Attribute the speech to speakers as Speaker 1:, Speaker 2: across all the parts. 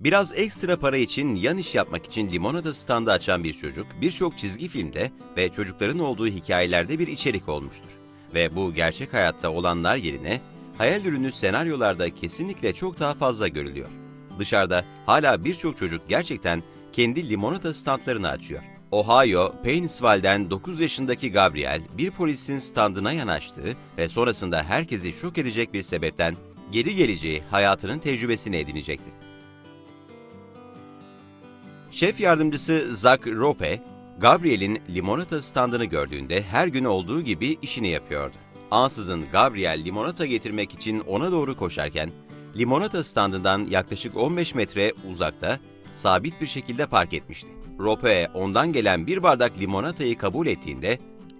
Speaker 1: Biraz ekstra para için yan iş yapmak için limonata standı açan bir çocuk, birçok çizgi filmde ve çocukların olduğu hikayelerde bir içerik olmuştur. Ve bu gerçek hayatta olanlar yerine hayal ürünü senaryolarda kesinlikle çok daha fazla görülüyor. Dışarıda hala birçok çocuk gerçekten kendi limonata standlarını açıyor. Ohio, Painesville'den 9 yaşındaki Gabriel bir polisin standına yanaştı ve sonrasında herkesi şok edecek bir sebepten geri geleceği hayatının tecrübesini edinecekti. Şef yardımcısı Zach Rope, Gabriel'in limonata standını gördüğünde her gün olduğu gibi işini yapıyordu. Ansızın Gabriel limonata getirmek için ona doğru koşarken, limonata standından yaklaşık 15 metre uzakta sabit bir şekilde park etmişti. Rope ondan gelen bir bardak limonatayı kabul ettiğinde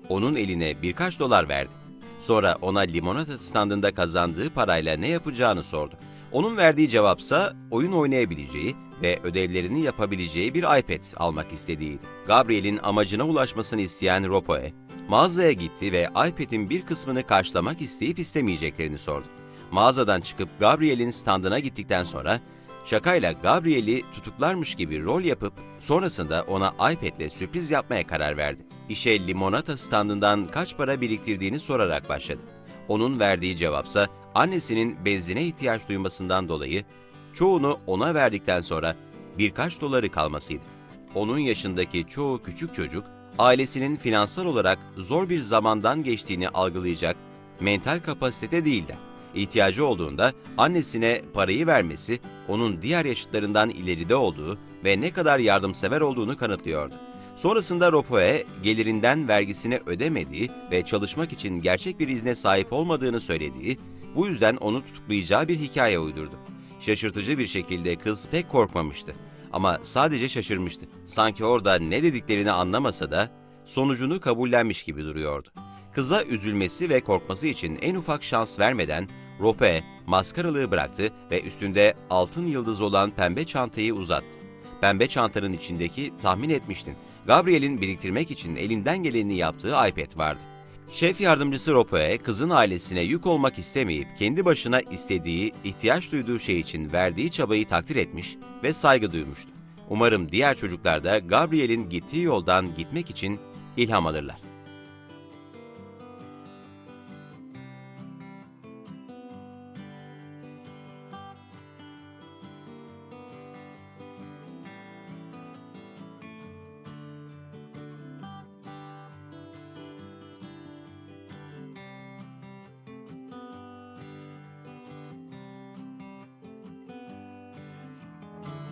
Speaker 1: onun eline birkaç dolar verdi. Sonra ona limonata standında kazandığı parayla ne yapacağını sordu. Onun verdiği cevapsa oyun oynayabileceği ve ödevlerini yapabileceği bir iPad almak istediğiydi. Gabriel'in amacına ulaşmasını isteyen Ropoe, mağazaya gitti ve iPad'in bir kısmını karşılamak isteyip istemeyeceklerini sordu. Mağazadan çıkıp Gabriel'in standına gittikten sonra şakayla Gabriel'i tutuklarmış gibi rol yapıp sonrasında ona iPad'le sürpriz yapmaya karar verdi. İşe limonata standından kaç para biriktirdiğini sorarak başladı. Onun verdiği cevapsa annesinin benzine ihtiyaç duymasından dolayı çoğunu ona verdikten sonra birkaç doları kalmasıydı. Onun yaşındaki çoğu küçük çocuk ailesinin finansal olarak zor bir zamandan geçtiğini algılayacak mental kapasitede değiller. İhtiyacı olduğunda annesine parayı vermesi onun diğer yaşıtlarından ileride olduğu ve ne kadar yardımsever olduğunu kanıtlıyordu. Sonrasında Ropoe gelirinden vergisini ödemediği ve çalışmak için gerçek bir izne sahip olmadığını söylediği, bu yüzden onu tutuklayacağı bir hikaye uydurdu. Şaşırtıcı bir şekilde kız pek korkmamıştı. Ama sadece şaşırmıştı. Sanki orada ne dediklerini anlamasa da sonucunu kabullenmiş gibi duruyordu. Kıza üzülmesi ve korkması için en ufak şans vermeden Rope maskaralığı bıraktı ve üstünde altın yıldız olan pembe çantayı uzattı. Pembe çantanın içindeki tahmin etmiştin. Gabriel'in biriktirmek için elinden geleni yaptığı iPad vardı. Şef yardımcısı Ropoe, kızın ailesine yük olmak istemeyip kendi başına istediği, ihtiyaç duyduğu şey için verdiği çabayı takdir etmiş ve saygı duymuştu. Umarım diğer çocuklar da Gabriel'in gittiği yoldan gitmek için ilham alırlar.